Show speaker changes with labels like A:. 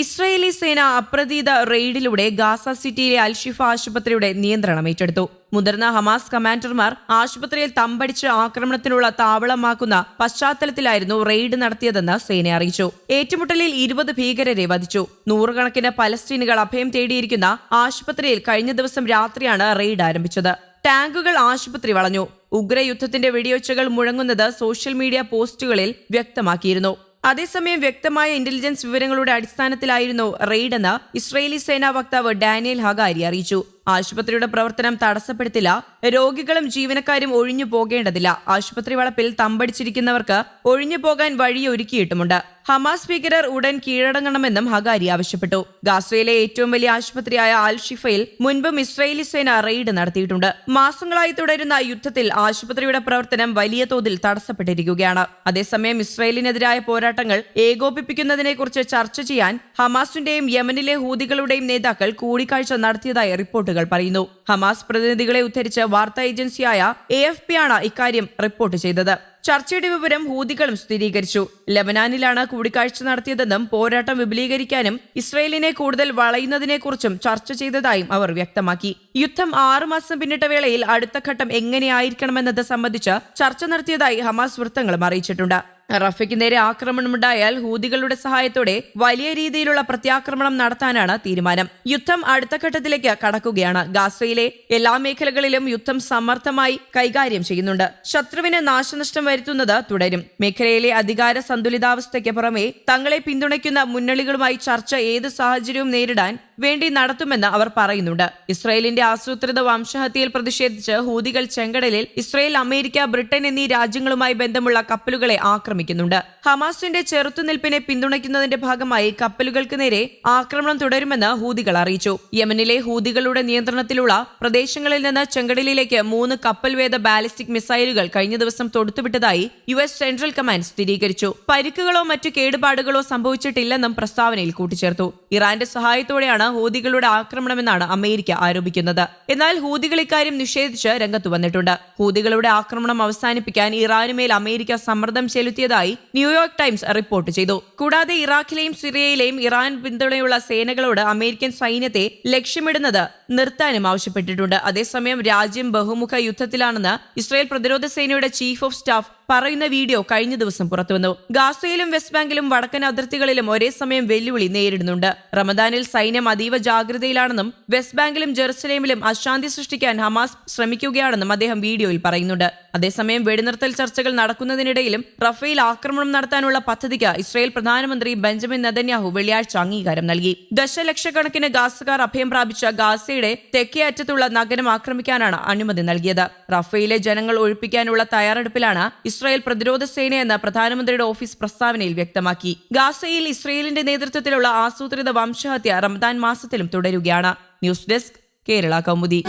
A: Israeli സേന അപ്രതീത റെയ്ഡിലൂടെ Gaza സിറ്റിയിലെ അൽഷിഫ ആശുപത്രിയുടെ നിയന്ത്രണം ഏറ്റെടുത്തു. മുതിർന്ന ഹമാസ് കമാൻഡർമാർ ആശുപത്രിയിൽ തമ്പടിച്ച് ആക്രമണത്തിനുള്ള താവളമാക്കുന്ന പശ്ചാത്തലത്തിലായിരുന്നു റെയ്ഡ് നടത്തിയതെന്ന് സേന അറിയിച്ചു. ഏറ്റുമുട്ടലിൽ ഇരുപത് ഭീകരരെ വധിച്ചു. നൂറുകണക്കിന് പലസ്തീനുകൾ അഭയം തേടിയിരിക്കുന്ന ആശുപത്രിയിൽ കഴിഞ്ഞ ദിവസം രാത്രിയാണ് റെയ്ഡ് ആരംഭിച്ചത്. ടാങ്കുകൾ ആശുപത്രി വളഞ്ഞു. ഉഗ്രയുദ്ധത്തിന്റെ വെടിയൊച്ചകൾ മുഴങ്ങുന്നത് സോഷ്യൽ മീഡിയ പോസ്റ്റുകളിൽ വ്യക്തമാക്കിയിരുന്നു. അതേസമയം വ്യക്തമായ ഇന്റലിജൻസ് വിവരങ്ങളുടെ അടിസ്ഥാനത്തിലായിരുന്നു റെയ്ഡെന്ന് ഇസ്രയേലി സേനാ വക്താവ് ഡാനിയൽ ഹഗാരി അറിയിച്ചു. ആശുപത്രിയുടെ പ്രവർത്തനം തടസ്സപ്പെടുത്തില്ല. രോഗികളും ജീവനക്കാരും ഒഴിഞ്ഞു പോകേണ്ടതില്ല. ആശുപത്രി വളപ്പിൽ തമ്പടിച്ചിരിക്കുന്നവർക്ക് ഒഴിഞ്ഞു പോകാൻ വഴി ഒരുക്കിയിട്ടുമുണ്ട് ഹമാസ് ഭീകരർ ഉടൻ കീഴടങ്ങണമെന്നും ഹഗാരി ആവശ്യപ്പെട്ടു. ഗാസയിലെ ഏറ്റവും വലിയ ആശുപത്രിയായ അൽ ഷിഫയിൽ മുൻപും ഇസ്രയേലി സേന റെയ്ഡ് നടത്തിയിട്ടുണ്ട്. മാസങ്ങളായി തുടരുന്ന യുദ്ധത്തിൽ ആശുപത്രിയുടെ പ്രവർത്തനം വലിയ തോതിൽ തടസ്സപ്പെട്ടിരിക്കുകയാണ്. അതേസമയം ഇസ്രയേലിനെതിരായ പോരാട്ടങ്ങൾ ഏകോപിപ്പിക്കുന്നതിനെക്കുറിച്ച് ചർച്ച ചെയ്യാൻ ഹമാസിന്റെയും യമനിലെ ഹൂതികളുടെയും നേതാക്കൾ കൂടിക്കാഴ്ച നടത്തിയതായി റിപ്പോർട്ടുകൾ പറയുന്നു. ഹമാസ് പ്രതിനിധികളെ ഉദ്ധരിച്ച് വാർത്താ ഏജൻസിയായ എ എഫ് ഇക്കാര്യം റിപ്പോർട്ട് ചെയ്തത്. ചർച്ചയുടെ വിവരം ഹൂതികളും സ്ഥിരീകരിച്ചു. ലബനാനിലാണ് കൂടിക്കാഴ്ച നടത്തിയതെന്നും പോരാട്ടം വിപുലീകരിക്കാനും ഇസ്രയേലിനെ കൂടുതൽ വളയുന്നതിനെക്കുറിച്ചും ചർച്ച ചെയ്തതായും അവർ വ്യക്തമാക്കി. യുദ്ധം ആറുമാസം പിന്നിട്ട വേളയിൽ അടുത്ത ഘട്ടം എങ്ങനെയായിരിക്കണമെന്നത് സംബന്ധിച്ച് ചർച്ച നടത്തിയതായി ഹമാസ് വൃത്തങ്ങളും അറിയിച്ചിട്ടുണ്ട്. റഫയ്ക്ക് നേരെ ആക്രമണമുണ്ടായാൽ ഹൂതികളുടെ സഹായത്തോടെ വലിയ രീതിയിലുള്ള പ്രത്യാക്രമണം നടത്താനാണ് തീരുമാനം. യുദ്ധം അടുത്ത ഘട്ടത്തിലേക്ക് കടക്കുകയാണ്. ഗാസയിലെ എല്ലാ മേഖലകളിലും യുദ്ധം സമർത്ഥമായി കൈകാര്യം ചെയ്യുന്നുണ്ട്. ശത്രുവിന് നാശനഷ്ടം വരുത്തുന്നത് തുടരും. മേഖലയിലെ അധികാര സന്തുലിതാവസ്ഥയ്ക്ക് പുറമെ തങ്ങളെ പിന്തുണയ്ക്കുന്ന മുന്നണികളുമായി ചർച്ച ഏത് സാഹചര്യവും നേരിടാൻ വേണ്ടി നടത്തുമെന്ന് അവർ പറയുന്നുണ്ട്. ഇസ്രയേലിന്റെ ആസൂത്രിത വംശഹത്യയിൽ പ്രതിഷേധിച്ച് ഹൂതികൾ ചെങ്കടലിൽ ഇസ്രയേൽ അമേരിക്ക ബ്രിട്ടൻ എന്നീ രാജ്യങ്ങളുമായി ബന്ധമുള്ള കപ്പലുകളെ ആക്രമിക്കുന്നുണ്ട്. ഹമാസിന്റെ ചെറുത്തുനിൽപ്പിനെ പിന്തുണയ്ക്കുന്നതിന്റെ ഭാഗമായി കപ്പലുകൾക്ക് നേരെ ആക്രമണം തുടരുമെന്ന് ഹൂതികൾ അറിയിച്ചു. യമനിലെ ഹൂതികളുടെ നിയന്ത്രണത്തിലുള്ള പ്രദേശങ്ങളിൽ നിന്ന് ചെങ്കടലിലേക്ക് മൂന്ന് കപ്പൽ വേദ ബാലിസ്റ്റിക് മിസൈലുകൾ കഴിഞ്ഞ ദിവസം തൊടുത്തുവിട്ടതായി യു എസ് സെൻട്രൽ കമാൻഡ് സ്ഥിരീകരിച്ചു. പരിക്കുകളോ മറ്റു കേടുപാടുകളോ സംഭവിച്ചിട്ടില്ലെന്നും പ്രസ്താവനയിൽ കൂട്ടിച്ചേർത്തു. ഇറാന്റെ സഹായത്തോടെയാണ് ഹൂതികളുടെ ആക്രമണമെന്നാണ് അമേരിക്ക ആരോപിക്കുന്നത്. എന്നാൽ ഹൂതികൾ ഇക്കാര്യം നിഷേധിച്ച് രംഗത്ത് വന്നിട്ടുണ്ട്. ഹൂതികളുടെ ആക്രമണം അവസാനിപ്പിക്കാൻ ഇറാനുമേൽ അമേരിക്ക സമ്മർദ്ദം ചെലുത്തിയതായി ന്യൂയോർക്ക് ടൈംസ് റിപ്പോർട്ട് ചെയ്തു. കൂടാതെ ഇറാഖിലെയും സിറിയയിലെയും ഇറാൻ പിന്തുണയുള്ള സേനകളോട് അമേരിക്കൻ സൈന്യത്തെ ലക്ഷ്യമിടുന്നത് നിർത്താനും ആവശ്യപ്പെട്ടിട്ടുണ്ട്. അതേസമയം രാജ്യം ബഹുമുഖ യുദ്ധത്തിലാണെന്ന് ഇസ്രായേൽ പ്രതിരോധ സേനയുടെ ചീഫ് ഓഫ് സ്റ്റാഫ് പറയുന്ന വീഡിയോ കഴിഞ്ഞ ദിവസം പുറത്തുവന്നു. ഗാസയിലും വെസ്റ്റ് ബാങ്കിലും വടക്കൻ അതിർത്തികളിലും ഒരേ സമയം വെല്ലുവിളി നേരിടുന്നുണ്ട്. റമദാനിൽ സൈന്യം അതീവ ജാഗ്രതയിലാണെന്നും വെസ്റ്റ് ബാങ്കിലും ജെറുസലേമിലും അശാന്തി സൃഷ്ടിക്കാൻ ഹമാസ് ശ്രമിക്കുകയാണെന്നും അദ്ദേഹം വീഡിയോയിൽ പറയുന്നുണ്ട്. അതേസമയം വെടിനിർത്തൽ ചർച്ചകൾ നടക്കുന്നതിനിടയിലും റഫേൽ ആക്രമണം നടത്താനുള്ള പദ്ധതിക്ക് ഇസ്രായേൽ പ്രധാനമന്ത്രി ബെഞ്ചമിൻ നെതന്യാഹു വെള്ളിയാഴ്ച അംഗീകാരം നൽകി. ദശലക്ഷക്കണക്കിന് ഗാസക്കാർ അഭയം പ്രാപിച്ച ഗാസയുടെ തെക്കേ അറ്റത്തുള്ള നഗരം ആക്രമിക്കാനാണ് അനുമതി നൽകിയത്. റഫേലിലെ ജനങ്ങൾ ഒഴിപ്പിക്കാനുള്ള തയ്യാറെടുപ്പിലാണ് ഇസ്രായേൽ പ്രതിരോധ സേനയെന്ന് പ്രധാനമന്ത്രിയുടെ ഓഫീസ് പ്രസ്താവനയിൽ വ്യക്തമാക്കി. ഗാസയിൽ ഇസ്രായേലിന്റെ നേതൃത്വത്തിലുള്ള ആസൂത്രിത വംശഹത്യ റംദാൻ മാസത്തിലും തുടരുകയാണ്. News desk Kerala Kaumudi.